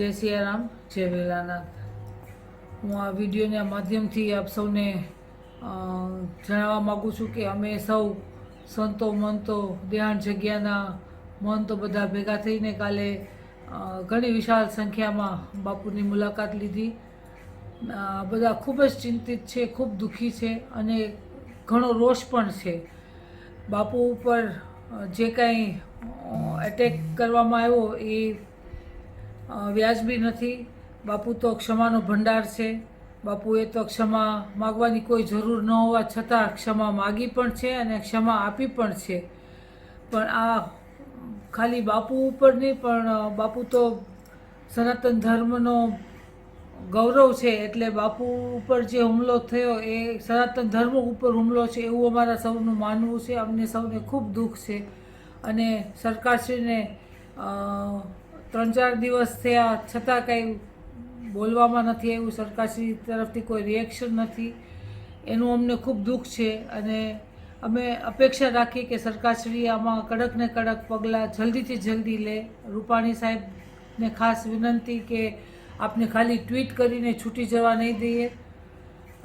જય સિયારામ, જય વેલાનાથ. હું આ વિડીયોના માધ્યમથી આપ સૌને જણાવવા માગું છું કે અમે સૌ સંતો, મંતો, ધ્યાન જગ્યાના મંતો બધા ભેગા થઈને કાલે ઘણી વિશાળ સંખ્યામાં બાપુની મુલાકાત લીધી. બધા ખૂબ જ ચિંતિત છે, ખૂબ દુઃખી છે અને ઘણો રોષ પણ છે. બાપુ ઉપર જે કાંઈ એટેક કરવામાં આવ્યો એ વ્યાજબી નથી. બાપુ તો ક્ષમાનો ભંડાર છે. બાપુએ તો ક્ષમા માગવાની કોઈ જરૂર ન હોવા છતાં ક્ષમા માગી પણ છે અને ક્ષમા આપી પણ છે. પણ આ ખાલી બાપુ ઉપર નહીં, પણ બાપુ તો સનાતન ધર્મનો ગૌરવ છે એટલે બાપુ ઉપર જે હુમલો થયો એ સનાતન ધર્મ ઉપર હુમલો છે એવું અમારા સૌનું માનવું છે. અમને સૌને ખૂબ દુઃખ છે. અને સરકારશ્રીને ત્રણ ચાર દિવસ થયા, છતાં કંઈ બોલવામાં નથી આવ્યું, સરકારશ્રી તરફથી કોઈ રિએક્શન નથી. એનું અમને ખૂબ દુઃખ છે અને અમે અપેક્ષા રાખીએ કે સરકારશ્રી આમાં કડક ને કડક પગલાં જલ્દીથી જલ્દી લે. રૂપાણી સાહેબને ખાસ વિનંતી કે આપને ખાલી ટ્વીટ કરીને છૂટી જવા નહીં દઈએ.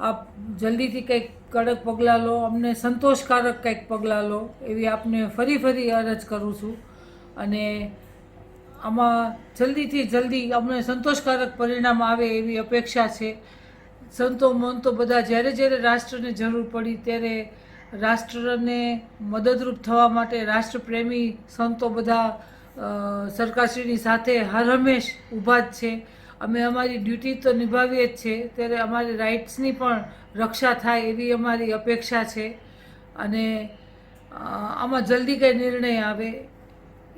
આપ જલ્દીથી કંઈક કડક પગલાં લો, અમને સંતોષકારક કંઈક પગલાં લો, એવી આપને ફરી ફરી અરજ કરું છું. અને આમાં જલ્દીથી જલ્દી અમને સંતોષકારક પરિણામ આવે એવી અપેક્ષા છે. સંતો મંતો બધા જ્યારે જ્યારે રાષ્ટ્રને જરૂર પડી ત્યારે રાષ્ટ્રને મદદરૂપ થવા માટે રાષ્ટ્રપ્રેમી સંતો બધા સરકારશ્રીની સાથે હર હંમેશ ઊભા જ છે. અમે અમારી ડ્યુટી તો નિભાવીએ જ છે, ત્યારે અમારી રાઇટ્સની પણ રક્ષા થાય એવી અમારી અપેક્ષા છે. અને આમાં જલ્દી કંઈ નિર્ણય આવે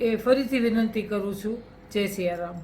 એ ફરીથી વિનંતી કરું છું. જય સિયારામ